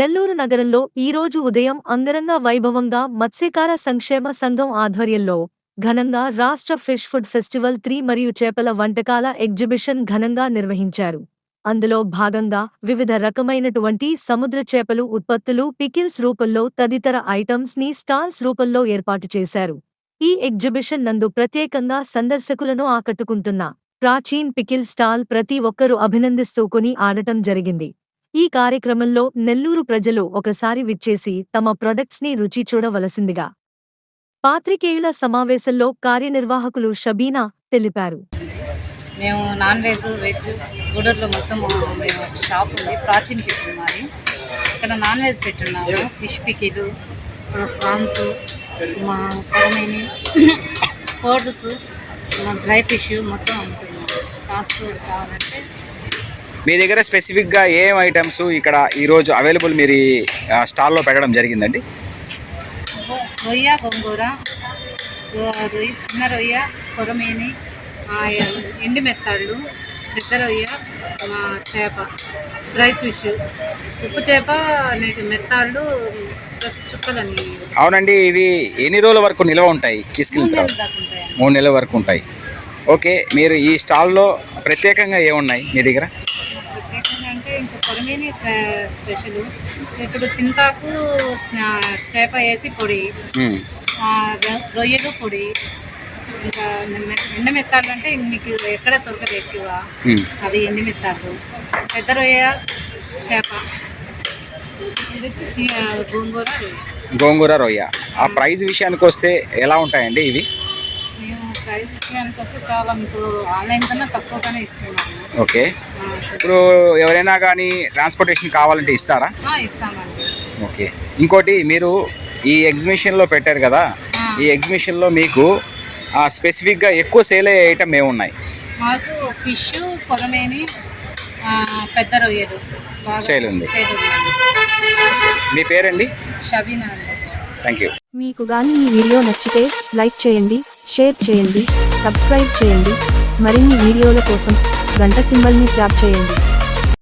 నెల్లూరు నగరంలో ఈరోజు ఉదయం అంగరంగ వైభవంగా మత్స్యకార సంక్షేమ సంఘం ఆధ్వర్యంలో ఘనంగా రాష్ట్ర ఫిష్ ఫుడ్ ఫెస్టివల్ త్రీ మరియు చేపల వంటకాల ఎగ్జిబిషన్ ఘనంగా నిర్వహించారు. అందులో భాగంగా వివిధ రకమైనటువంటి సముద్ర చేపలు ఉత్పత్తులు పికిల్స్ రూపంలో తదితర ఐటమ్స్ని స్టాల్స్ రూపంలో ఏర్పాటు చేశారు. ఈ ఎగ్జిబిషన్ నందు ప్రత్యేకంగా సందర్శకులను ఆకట్టుకుంటున్న ప్రాచీన్ పికిల్ స్టాల్ ప్రతి ఒక్కరూ అభినందిస్తూ కొని ఆడటం జరిగింది. ఈ కార్యక్రమంలో నెల్లూరు ప్రజలు ఒకసారి విచ్చేసి తమ ప్రొడక్ట్స్ని రుచి చూడవలసిందిగా పాత్రికేయుల సమావేశంలో కార్యనిర్వాహకులు షబీనా తెలిపారు. మేము నాన్ వెజ్ వెజ్ గూడూరులో మొత్తం మేము షాప్ ఉంది ప్రాచీన కిచెన్ మాది. ఇక్కడ నాన్ వెజ్ పెట్టున్నాము ఫిష్ పికిలు ఫ్రాన్స్ మా కొరమేని కోడ్స్ డ్రై ఫిష్ మొత్తం అమ్ముతున్నాము. కాస్ట్ కావాలంటే మీ దగ్గర స్పెసిఫిక్గా ఏం ఐటమ్స్ ఇక్కడ ఈరోజు అవైలబుల్ మీరు స్టాల్లో పెట్టడం జరిగిందండి? రొయ్య గోంగూర రొయ్య చిన్న రొయ్య కొరమేని ఎండి మెత్తాళ్ళు పెద్ద రొయ్య చేప డ్రై ఫిష్. ఉప్పు చేప నీకు మెత్తాళ్ళు చుక్కలని. అవునండి ఇవి ఎన్ని రోజుల వరకు నిల్వ ఉంటాయి తీసుకెళ్ళిన మూడు నెలలు వరకు ఉంటాయి. ఓకే మీరు ఈ స్టాల్లో ప్రత్యేకంగా ఏమున్నాయి మీ దగ్గర? ప్ర- స్పెషల్. ఇప్పుడు చింతాకు చేప వేసి పొడి రొయ్యలు పొడి ఇంకా మె- ఎండ మెత్తాళ్ళు అంటే మీకు ఎక్కడ దొరకదు ఎక్కువ. అవి ఎండి మెత్తాళ్ళు. పెద్ద రొయ్య చేప. ఇది గోంగూర రొయ్య. గోంగూర రొయ్య. ఆ ప్రైస్ విషయానికి వస్తే ఎలా ఉంటాయండి ఇవి? మేము ప్రైస్ విషయానికి వస్తే చాలా మీకు ఆన్లైన్ కన్నా తక్కువగానే ఇస్తున్నాము ఓకే. ఇప్పుడు ఎవరైనా కానీ ట్రాన్స్పోర్టేషన్ కావాలంటే ఇస్తారా? ఆ, ఇస్తామండి. ఓకే. ఇంకోటి మీరు ఈ ఎగ్జిబిషన్లో పెట్టారు కదా. ఈ ఎగ్జిబిషన్లో మీకు ఆ, స్పెసిఫిక్గా ఎక్కువ సేల్ అయ్యే ఐటమ్ ఏమున్నాయి? మాకు ఫిష్ కొరమేని ఆ, పెద్ద రొయ్యలు. బాగా సేల్ ఉంది. సేల్ ఉంది. మీ పేరండి? షబీనా అండి. థ్యాంక్ యూ మీకు గాని ఈ వీడియో నచ్చితే లైక్ చేయండి షేర్ చేయండి సబ్స్క్రైబ్ చేయండి. మరిన్ని వీడియోల కోసం గంట సింబల్ని ట్యాప్ చేయండి.